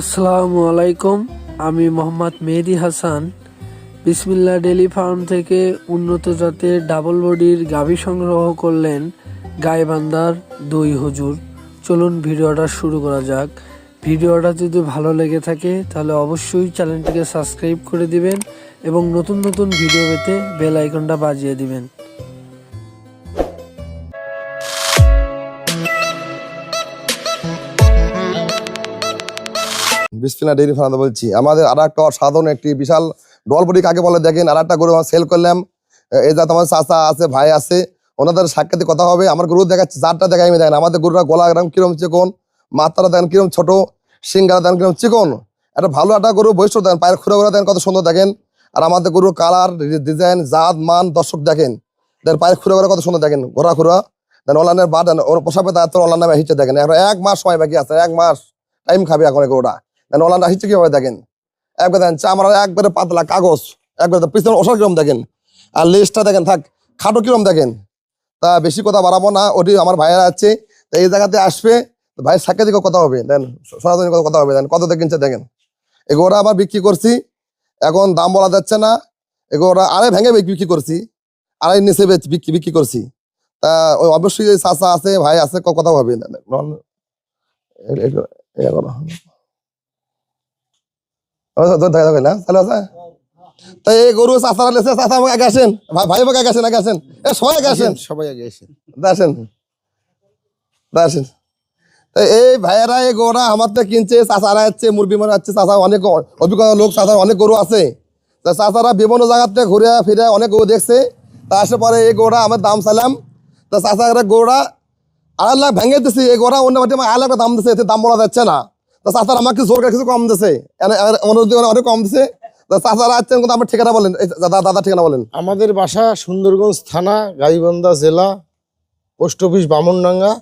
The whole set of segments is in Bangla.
আসসালামু আলাইকুম, আমি মোহাম্মদ মেহেদি হাসান। বিসমিল্লা ডেলি ফার্ম থেকে উন্নত জাতের ডাবল বডির গাভী সংগ্রহ করলেন গাইবান্দার দুই হুজুর। চলুন ভিডিওটা শুরু করা যাক। ভিডিওটা যদি ভালো লেগে থাকে, তাহলে অবশ্যই চ্যানেলটিকে সাবস্ক্রাইব করে দিবেন এবং নতুন নতুন ভিডিও পেতে বেল আইকনটা বাজিয়ে দিবেন। বিসফিনা ডেইরি ফার্ম বলছি। আমাদের আর একটা সাধারণ একটি বিশাল ডলপটি কাকে বলে দেখেন? আর একটা গরু সেল করলাম। এই যাতে আমার চাচা আছে, ভাই আছে, ওনাদের সাক্ষাতে কথা হবে। আমার গরু দেখাচ্ছি চারটা দেখাই আমি দেখেন। আমাদের গরুরা গলা একদম কিরম চিকন, মাথাটা দেখেন কিরম ছোট সিঙ্গারা দেখেন কিরম চিকন। একটা ভালো একটা গরু বৈশ্য দেন পায়ের খুঁড়ে খুঁড়ে দেন কত সুন্দর দেখেন। আর আমাদের গরু কালার ডিজাইন জাত, মান, দর্শক দেখেন। দেন পায়ের খুঁড়ে খুঁড়ে কত সুন্দর দেখেন ঘোরা খুঁড়া। দেন অনলাইনের বা দেন ওর পোষাবে তার অনলাইনে হিচে দেখেন। এখন এক মাস সময় বাকি আছে, এক মাস টাইম খাবে এখন গরুটা। দেন হিচে কীভাবে দেখেন একবার দেখেন চামড়া একবারে পাতলা কাগজ একবারে পিছনে ওষুধ কিরম দেখেন আর লিস্টটা দেখেন থাক খাটো কিরম দেখেন তা বেশি কথা বাড়াবো না ওটি আমার ভাইয়েরা আছে তা এই জায়গাতে আসবে ভাইয়ের সাক্ষাৎ দিকে কথা হবে দেন সনাতনী কথা হবে দেন কত কিনছে দেখেন এগুলোটা আবার বিক্রি করছি এখন দাম বলা যাচ্ছে না এগুলোটা আড়াই ভেঙে বিক- বিক্রি করছি আড়াই নিচে বিক্রি বিক্রি করছি তা ওই অবশ্যই চাচা আছে ভাই আছে কথা হবে না আছে? তা এই গরু চাচারা লেছে চাচা আমাকে আগে আসেন। ভাই ভাই আমাকে আগে আসেন আগে আসেন। এ সবাই আগে আসেন। সবাই আগে এসেন দা আসেন। আসেন। তা এই ভাইয়েরা এই আমার থেকে কিনছে মুরগি চাচা অনেক অভিজ্ঞতা লোক অনেক গরু আছে। তা চাচারা বিভিন্ন জায়গাতে ঘুরে ফিরে অনেক গরু দেখছে। তা আসে পরে এই গরুটা আমার দাম চাইলাম। তা চাচারা গরুটা আড়াই লাখ ভেঙে দিছি। এই গরুটা অন্য আড়াই লাখ দাম দিছে এতে দাম বলা যাচ্ছে না। তা চাচার আমাকে জোর করে কিছু কম দিছে। অনেক কম দিছে। চাচারা আসছেন কিন্তু আমার ঠিকানা বলেন। দাদা দাদা ঠিকানা বলেন। আমাদের বাসা সুন্দরগঞ্জ থানা গাইবান্ধা জেলা পোস্ট অফিস বামনডাঙ্গা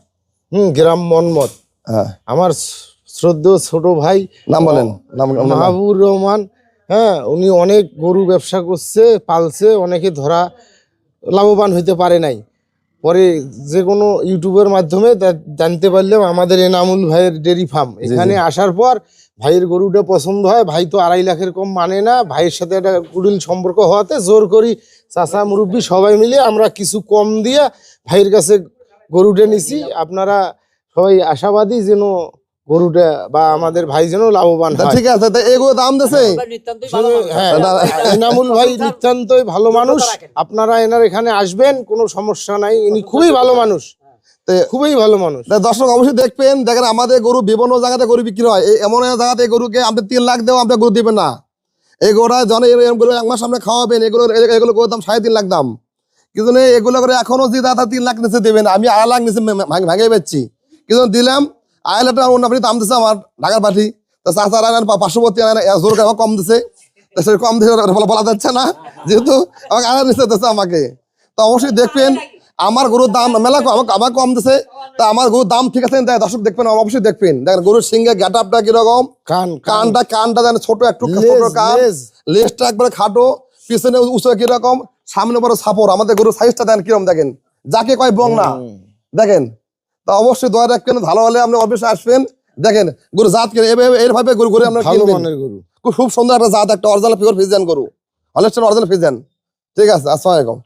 হুম গ্রাম মনমত হ্যাঁ। আমার শ্রদ্ধেয় ছোট ভাই নাম বলেন। মাহবুর রহমান হ্যাঁ উনি অনেক গরু ব্যবসা করছে পালছে অনেকে ধরা লাভবান হইতে পারে নাই। পরে যে কোনো ইউটিউবের মাধ্যমে জানতে পারলাম আমাদের এনামুল ভাইয়ের ডেরি ফার্ম। এখানে আসার পর ভাইয়ের গরুটা পছন্দ হয় ভাই তো আড়াই লাখের কম মানে না ভাইয়ের সাথে একটা কুড়িল সম্পর্ক হওয়াতে জোর করি চাষা মুরব্বী সবাই মিলে আমরা কিছু কম দিয়ে ভাইয়ের কাছে গরুটা নিছি। আপনারা সবাই আশাবাদী যেন গরুটা বা আমাদের ভাই যেন লাভবান ঠিক আছে তা এগুলো দাম দিছে? হ্যাঁ ইনামুল ভাই নিতান্তই ভালো মানুষ। আপনারা এনার এখানে আসবেন কোনো সমস্যা নাই। ইনি খুবই ভালো মানুষ। খুবই ভালো মানুষ। দর্শক অবশ্যই দেখবেন দেখেন আমাদের গরু বিভিন্ন জায়গাতে গরু বিক্রি হয়। এমন জায়গাতে গরুকে আপনি তিন লাখ দেও আপনি গরু দিবেন না। এই গরুটা জন গরু এক মাস সামনে খাওয়াবেন এগুলো এগুলো গরুর দাম সাড়ে তিন লাখ দাম। কিন্তু এগুলো করে এখনও যদি দাদা তিন লাখ নিচে দেবেন আমি আড়াই লাখ নিচে ভাঙে বেচছি। কিন্তু দিলাম লাখ অন্য আপনি দাম দিচ্ছে আমার ঢাকার পাঠি তো চাচার আনেন বা পার্শ্ববর্তী আনেন এ জোর কম দিছে। তো সে কম দিছে বলা- যাচ্ছে না যেহেতু আমাকে আড়াই নিচে দিচ্ছে আমাকে। তো অবশ্যই দেখবেন আমার গরুর দাম মেলা আমাকে আমার কম দিছে। তা আমার গরুর দাম ঠিক আছে তাই দর্শক দেখবেন অবশ্যই দেখবেন। দেখেন গরুর সিংহে গেট আপটা কীরকম? কান কান কানটা কানটা যেন ছোট একটু ছোট কান। লেজটা একবারে খাটো পিছনে উঁচু কীরকম? সামনে বড় সাপোর আমাদের গরুর সাইজটা দেন কীরকম দেখেন। যাকে কয় বং না। দেখেন তা অবশ্যই দয়া রাখবেন ভালো হলে আপনি অফিসে আসবেন। দেখেন গুরু জাত কিনে এভাবে এইভাবে গুরু করে আপনার গরু। খুব সুন্দর একটা জাত একটা অরিজিনাল পিওর ফিজিয়ান গরু। হলেস্টার অরিজিনাল ফিজিয়ান ঠিক আছে আসসালামু আলাইকুম।